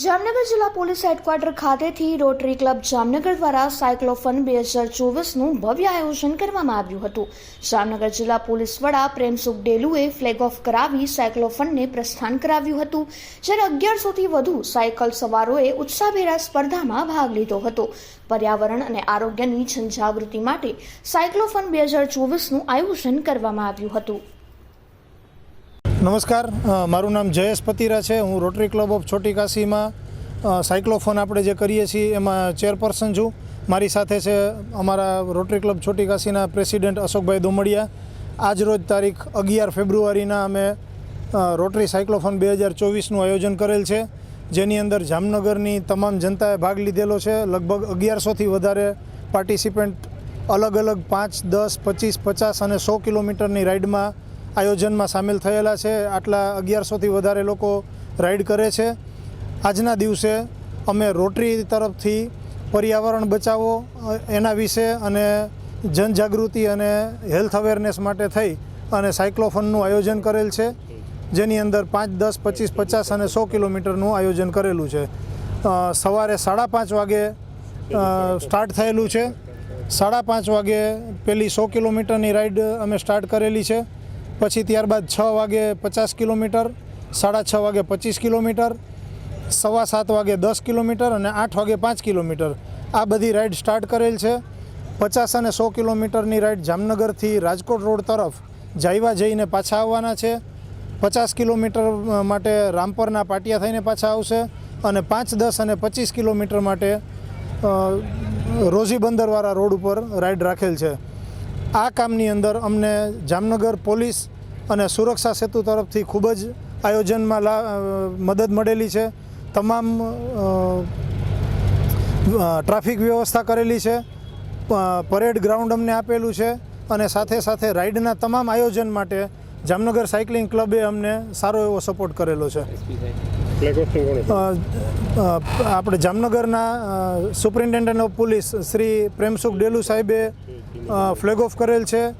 જામનગર જિલ્લા police headquarter ખાતેથી rotary club Jamnagar દ્વારા સાયક્લોફન બે હજાર ચોવીસનું ભવ્ય આયોજન કરવામાં આવ્યું હતું. જામનગર જિલ્લા પોલીસ વડા પ્રેમસુખ ડેલુએ ફ્લેગ ઓફ કરાવી સાયક્લોફનને પ્રસ્થાન કરાવ્યું હતું, જ્યારે અગિયારસોથી વધુ સાયકલ સવારોએ ઉત્સાહભેરા સ્પર્ધામાં ભાગ લીધો હતો. પર્યાવરણ અને આરોગ્યની જનજાગૃતિ માટે સાયક્લોફન બે હજાર ચોવીસનું આયોજન કરવામાં આવ્યું હતું. નમસ્કાર. મારું નામ જયેશ પતિરા છે. હું રોટરી ક્લબ ઓફ છોટી કાશીમાં સાયક્લોફોન આપણે જે કરીએ છીએ એમાં ચેરપર્સન છું. મારી સાથે છે અમારા રોટરી ક્લબ છોટી કાશીના પ્રેસિડેન્ટ અશોકભાઈ દોમડિયા. આજ રોજ તારીખ અગિયાર ફેબ્રુઆરીના અમે રોટરી સાયક્લોફોન બે હજાર ચોવીસનું આયોજન કરેલ છે. જેની અંદર જામનગરની તમામ જનતાએ ભાગ લીધેલો છે. લગભગ અગિયારસોથી વધારે પાર્ટિસિપન્ટ અલગ અલગ પાંચ, દસ, પચીસ, પચાસ અને સો કિલોમીટરની રાઈડમાં આયોજનમાં સામેલ થયેલા છે. આટલા અગિયારસોથી વધારે લોકો રાઈડ કરે છે. આજના દિવસે અમે રોટરી તરફથી પર્યાવરણ બચાવો એના વિશે અને જનજાગૃતિ અને હેલ્થ અવેરનેસ માટે થઈ અને સાયક્લોફોનનું આયોજન કરેલ છે. જેની અંદર પાંચ, દસ, પચીસ, પચાસ અને સો કિલોમીટરનું આયોજન કરેલું છે. સવારે સાડા પાંચ વાગે સ્ટાર્ટ થયેલું છે. સાડા પાંચ વાગે પેલી સો કિલોમીટરની રાઈડ અમે સ્ટાર્ટ કરેલી છે. પછી ત્યારબાદ છ વાગે પચાસ કિલોમીટર, સાડા છ વાગે પચીસ કિલોમીટર, સવા સાત વાગે દસ કિલોમીટર અને આઠ વાગે પાંચ કિલોમીટર. આ બધી રાઈડ સ્ટાર્ટ કરેલ છે. પચાસ અને સો કિલોમીટરની રાઇડ જામનગરથી રાજકોટ રોડ તરફ જાયવા જઈને પાછા આવવાના છે. પચાસ કિલોમીટર માટે રામપરના પાટિયા થઈને પાછા આવશે અને પાંચ, દસ અને પચીસ કિલોમીટર માટે રોઝી બંદરવાળા રોડ ઉપર રાઈડ રાખેલ છે. આ કામની અંદર અમને જામનગર પોલીસ અને સુરક્ષા સેતુ તરફથી ખૂબ જ આયોજનમાં લા મદદ મળેલી છે. તમામ ટ્રાફિક વ્યવસ્થા કરેલી છે. પરેડ ગ્રાઉન્ડ અમને આપેલું છે અને સાથે સાથે રાઇડના તમામ આયોજન માટે જામનગર સાયકલિંગ ક્લબે અમને સારો એવો સપોર્ટ કરેલો છે. આપણે જામનગરના superintendent of police Shri Premsukh Delu સાહેબે ફ્લેગ ઓફ કરેલ છે.